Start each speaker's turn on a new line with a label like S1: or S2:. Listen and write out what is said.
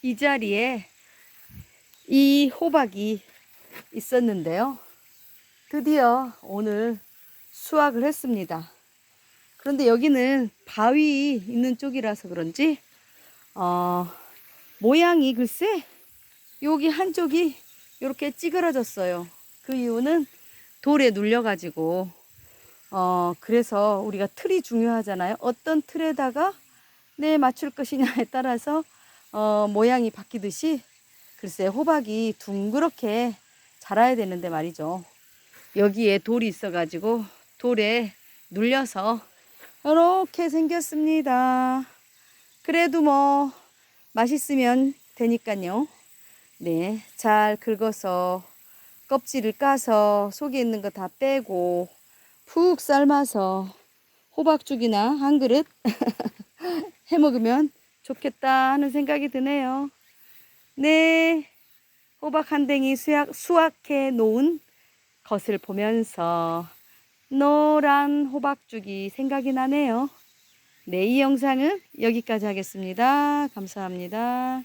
S1: 이 자리에 이 호박이 있었는데요. 드디어 오늘 수확을 했습니다. 그런데 여기는 바위 있는 쪽이라서 그런지, 어, 모양이 글쎄, 여기 한쪽이 이렇게 찌그러졌어요. 그 이유는 돌에 눌려가지고, 어, 그래서 우리가 틀이 중요하잖아요. 어떤 틀에다가 내 맞출 것이냐에 따라서, 어, 모양이 바뀌듯이, 글쎄, 호박이 둥그렇게 자라야 되는데 말이죠. 여기에 돌이 있어가지고, 돌에 눌려서, 이렇게 생겼습니다. 그래도 뭐, 맛있으면 되니까요. 네, 잘 긁어서 껍질을 까서 속에 있는 거 다 빼고 푹 삶아서 호박죽이나 한 그릇 해 먹으면 좋겠다 하는 생각이 드네요. 네, 호박 한 댕이 수확, 수확해 놓은 것을 보면서 노란 호박죽이 생각이 나네요. 네, 이 영상은 여기까지 하겠습니다. 감사합니다.